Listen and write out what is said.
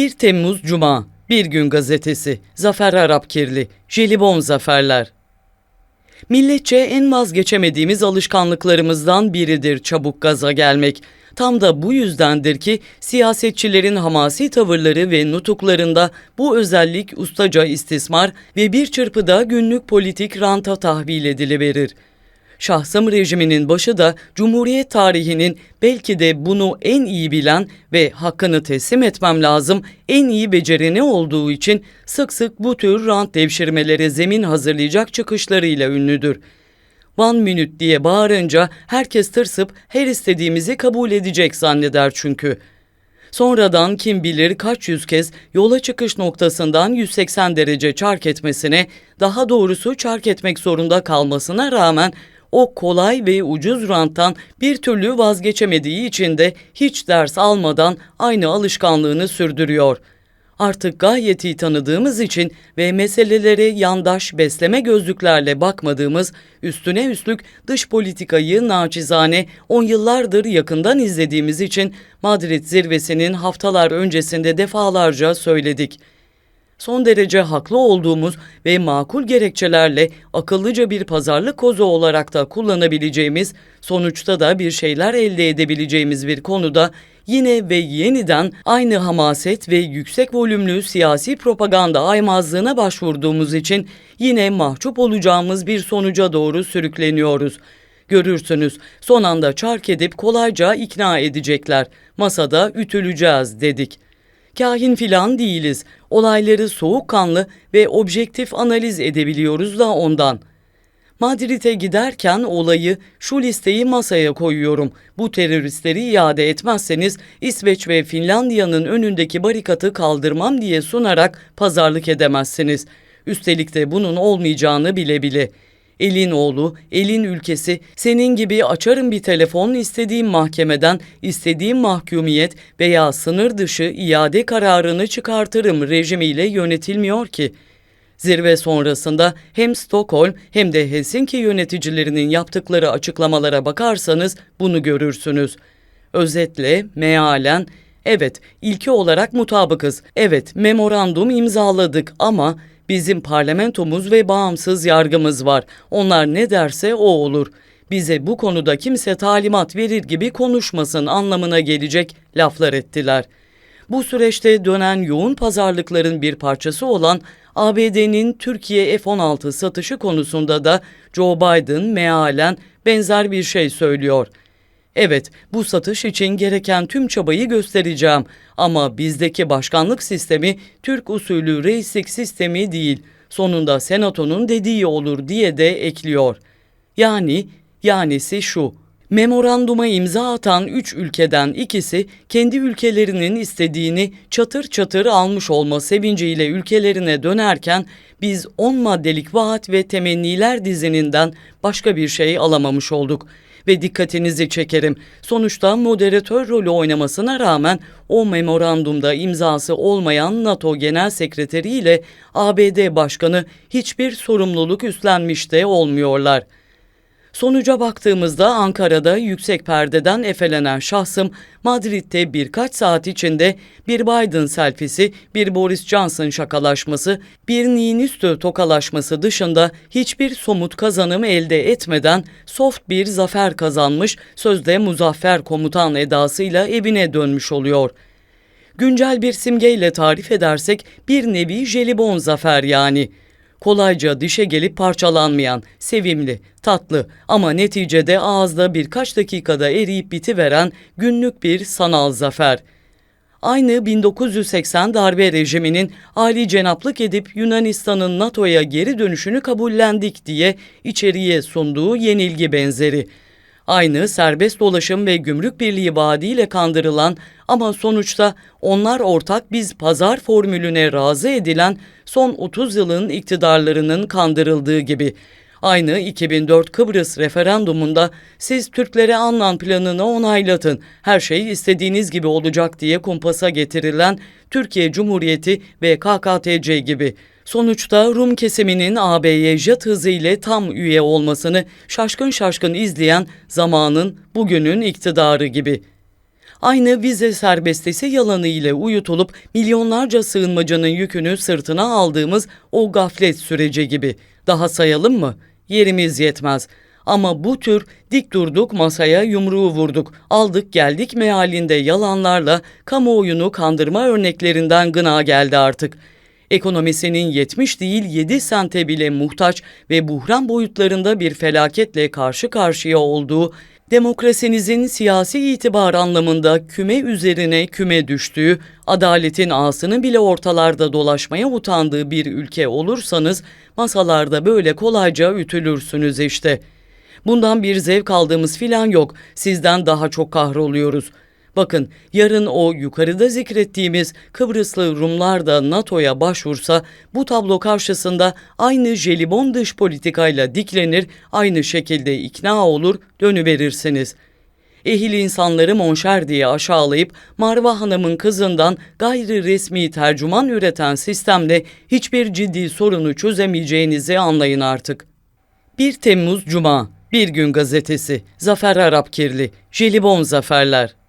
1 Temmuz Cuma, Bir Gün Gazetesi, Zafer Arapkirli, Jelibon Zaferler. Milletçe en vazgeçemediğimiz alışkanlıklarımızdan biridir çabuk gaza gelmek. Tam da bu yüzdendir ki siyasetçilerin hamasi tavırları ve nutuklarında bu özellik ustaca istismar ve bir çırpıda günlük politik ranta tahvil ediliverir. Şahsım rejiminin başı da Cumhuriyet tarihinin belki de bunu en iyi bilen ve hakkını teslim etmem lazım en iyi becereni olduğu için sık sık bu tür rant devşirmelere zemin hazırlayacak çıkışlarıyla ünlüdür. One minute diye bağırınca herkes tırsıp her istediğimizi kabul edecek zanneder çünkü. Sonradan kim bilir kaç yüz kez yola çıkış noktasından 180 derece çark etmesine, daha doğrusu çark etmek zorunda kalmasına rağmen o kolay ve ucuz ranttan bir türlü vazgeçemediği için de hiç ders almadan aynı alışkanlığını sürdürüyor. Artık gayet iyi tanıdığımız için ve meselelere yandaş besleme gözlüklerle bakmadığımız, üstüne üstlük dış politikayı naçizane on yıllardır yakından izlediğimiz için Madrid zirvesinin haftalar öncesinde defalarca söyledik.'' Son derece haklı olduğumuz ve makul gerekçelerle akıllıca bir pazarlık kozu olarak da kullanabileceğimiz, sonuçta da bir şeyler elde edebileceğimiz bir konuda yine ve yeniden aynı hamaset ve yüksek volümlü siyasi propaganda aymazlığına başvurduğumuz için yine mahcup olacağımız bir sonuca doğru sürükleniyoruz. Görürsünüz son anda çark edip kolayca ikna edecekler. Masada ütüleceğiz dedik.'' Kahin filan değiliz. Olayları soğukkanlı ve objektif analiz edebiliyoruz da ondan. Madrid'e giderken olayı şu listeyi masaya koyuyorum. Bu teröristleri iade etmezseniz İsveç ve Finlandiya'nın önündeki barikatı kaldırmam diye sunarak pazarlık edemezsiniz. Üstelik de bunun olmayacağını bile bile. Elin oğlu, elin ülkesi, senin gibi açarım bir telefon istediğim mahkemeden istediğim mahkumiyet veya sınır dışı iade kararını çıkartırım rejimiyle yönetilmiyor ki. Zirve sonrasında hem Stockholm hem de Helsinki yöneticilerinin yaptıkları açıklamalara bakarsanız bunu görürsünüz. Özetle, mealen, evet ilki olarak mutabıkız, evet memorandum imzaladık ama Bizim parlamentomuz ve bağımsız yargımız var. Onlar ne derse o olur. Bize bu konuda kimse talimat verir gibi konuşmasın anlamına gelecek laflar ettiler. Bu süreçte dönen yoğun pazarlıkların bir parçası olan ABD'nin Türkiye F-16 satışı konusunda da Joe Biden mealen benzer bir şey söylüyor. Evet, bu satış için gereken tüm çabayı göstereceğim ama bizdeki başkanlık sistemi Türk usulü reislik sistemi değil. Sonunda senatonun dediği olur diye de ekliyor. Yani, yanisi şu. Memoranduma imza atan üç ülkeden ikisi kendi ülkelerinin istediğini çatır çatır almış olma sevinciyle ülkelerine dönerken biz on maddelik vaat ve temenniler dizininden başka bir şey alamamış olduk ve dikkatinizi çekerim. Sonuçta moderatör rolü oynamasına rağmen o memorandumda imzası olmayan NATO Genel Sekreteri ile ABD Başkanı hiçbir sorumluluk üstlenmiş de olmuyorlar.'' Sonuca baktığımızda Ankara'da yüksek perdeden efelenen şahsım Madrid'de birkaç saat içinde bir Biden selfisi, bir Boris Johnson şakalaşması, bir Niinistö tokalaşması dışında hiçbir somut kazanım elde etmeden soft bir zafer kazanmış, sözde muzaffer komutan edasıyla evine dönmüş oluyor. Güncel bir simgeyle tarif edersek bir nevi jelibon zafer yani.'' Kolayca dişe gelip parçalanmayan, sevimli, tatlı ama neticede ağızda birkaç dakikada eriyip bitiveren günlük bir sanal zafer. Aynı 1980 darbe rejiminin Ali cenaplık edip Yunanistan'ın NATO'ya geri dönüşünü kabullendik diye içeriye sunduğu yenilgi benzeri aynı serbest dolaşım ve gümrük birliği vaadiyle kandırılan ama sonuçta onlar ortak biz pazar formülüne razı edilen son 30 yılın iktidarlarının kandırıldığı gibi Aynı 2004 Kıbrıs referandumunda siz Türklere Annan planını onaylatın, her şey istediğiniz gibi olacak diye kumpasa getirilen Türkiye Cumhuriyeti ve KKTC gibi Sonuçta Rum kesiminin AB'ye jet hızı ile tam üye olmasını şaşkın şaşkın izleyen zamanın bugünün iktidarı gibi. Aynı vize serbestisi yalanı ile uyutulup milyonlarca sığınmacının yükünü sırtına aldığımız o gaflet süreci gibi. Daha sayalım mı? Yerimiz yetmez. Ama bu tür dik durduk masaya yumruğu vurduk, aldık geldik mealinde yalanlarla kamuoyunu kandırma örneklerinden gına geldi artık. Ekonomisinin 70 değil 7 sente bile muhtaç ve buhran boyutlarında bir felaketle karşı karşıya olduğu, demokrasinizin siyasi itibar anlamında küme üzerine küme düştüğü, adaletin ağasını bile ortalarda dolaşmaya utandığı bir ülke olursanız masalarda böyle kolayca ütülürsünüz işte.'' Bundan bir zevk aldığımız filan yok. Sizden daha çok kahroluyoruz. Bakın yarın o yukarıda zikrettiğimiz Kıbrıslı Rumlar da NATO'ya başvursa bu tablo karşısında aynı jelibon dış politikayla diklenir, aynı şekilde ikna olur, dönüverirsiniz. Ehil insanları monşer diye aşağılayıp Marva Hanım'ın kızından gayri resmi tercüman üreten sistemle hiçbir ciddi sorunu çözemeyeceğinizi anlayın artık. 1 Temmuz Cuma Bir Gün Gazetesi Zafer Arapkirli Jelibon Zaferler